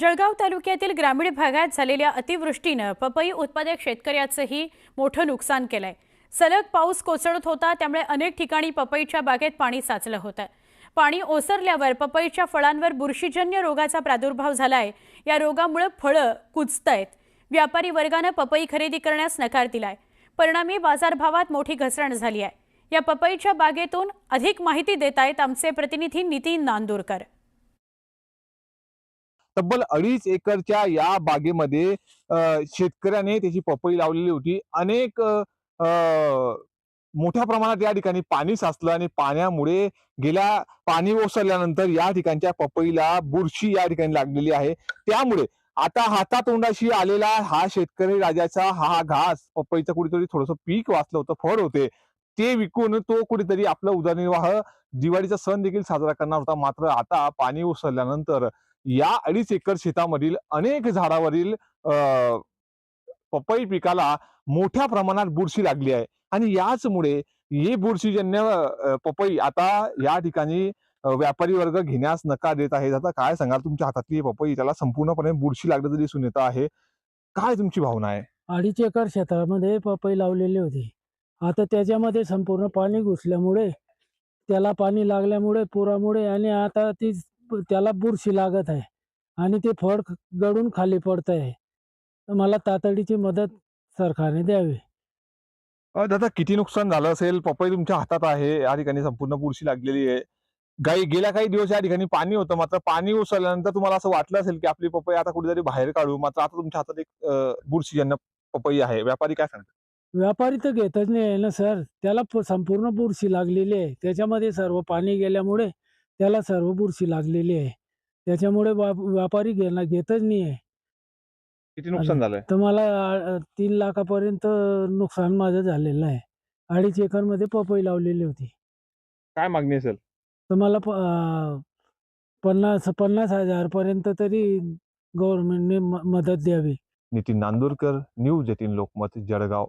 जळगाव तालुक्यातील ग्रामीण भागात झालेल्या अतिवृष्टीनं पपई उत्पादक शेतकऱ्याचंही मोठं नुकसान केलंय. सलग पाऊस कोसळत होता त्यामुळे अनेक ठिकाणी पपईच्या बागेत पाणी साचलं होतं. पाणी ओसरल्यावर पपईच्या फळांवर बुरशीजन्य रोगाचा प्रादुर्भाव झालाय. या रोगामुळे फळं कुजतायत. व्यापारी वर्गानं पपई खरेदी करण्यास नकार दिलाय. परिणामी बाजारभावात मोठी घसरण झाली आहे. या पपईच्या बागेतून अधिक माहिती देत आहेत आमचे प्रतिनिधी नितीन नांदूरकर. तब्बल अडीच एकरच्या या बागेमध्ये शेतकऱ्याने त्याची पपई लावलेली होती. अनेक अं, मोठ्या प्रमाणात या ठिकाणी पाणी साचलं आणि पाण्यामुळे गेल्या पाणी ओसरल्यानंतर या ठिकाणच्या पपईला बुरशी या ठिकाणी लागलेली आहे. त्यामुळे आता हातातोंडाशी आलेला हा शेतकरी राजाचा हा घास पपईचं कुठेतरी थोडस पीक वाचलं होतं फळ होते. ते विकून तो कुठेतरी आपला उदरनिर्वाह दिवाळीचा सण देखील साजरा करणार होता. मात्र आता पाणी ओसरल्यानंतर या अडीच एकर शेतामधील अनेक झाडावरील पपई पिकाला मोठ्या प्रमाणात बुरशी लागली आहे. आणि याचमुळे ही बुरशीजन्य पपई आता या ठिकाणी व्यापारी वर्ग घेण्यास नकार देत आहे आता काय सांगाल? तुमच्या हातातली ही पपई त्याला संपूर्णपणे बुरशी लागलं दिसून येत आहे. काय तुमची भावना आहे? अडीच एकर क्षेत्रामध्ये पपई लावलेली होती. आता त्याच्यामध्ये संपूर्ण पाणी घुसल्यामुळे त्याला पाणी लागल्यामुळे पुरामुळे आणि आता ती त्याला बुरशी लागत आहे आणि ते फळ गळून खाली पडत आहे तर मला तातडीची मदत सरकारने द्यावी. अ, दादा किती नुकसान झालं असेल? पपई तुमच्या हातात आहे या ठिकाणी संपूर्ण बुरशी लागलेली आहे. काही गेल्या काही दिवस या ठिकाणी पाणी होतं मात्र पाणी उसळल्यानंतर तुम्हाला असं वाटलं असेल की आपली पपई आता कुठेतरी बाहेर काढू मात्र आता तुमच्या हातात एक अ, बुरशीजन्य पपई आहे. व्यापारी काय सांगतात? व्यापारी तर घेतच नाही आहे ना सर. त्याला प- संपूर्ण बुरशी लागलेली आहे. त्याच्यामध्ये सर्व पाणी गेल्यामुळे त्याला सर्व बुरशी लागलेली आहे. त्याच्यामुळे व्या- व्यापारी घेणं घेतच नाही आहे किती नुकसान झालंय? तर मला तीन लाखापर्यंत नुकसान माझं झालेलं आहे. अडीच एकरमध्ये पपई लावलेली होती. काय मागणी असेल? तर मला प अ, पन्नास पन्नास हजारपर्यंत तरी गव्हर्नमेंटने मदत द्यावी. Nitin Nandurkar news eighteen Lokmat Jalgaon.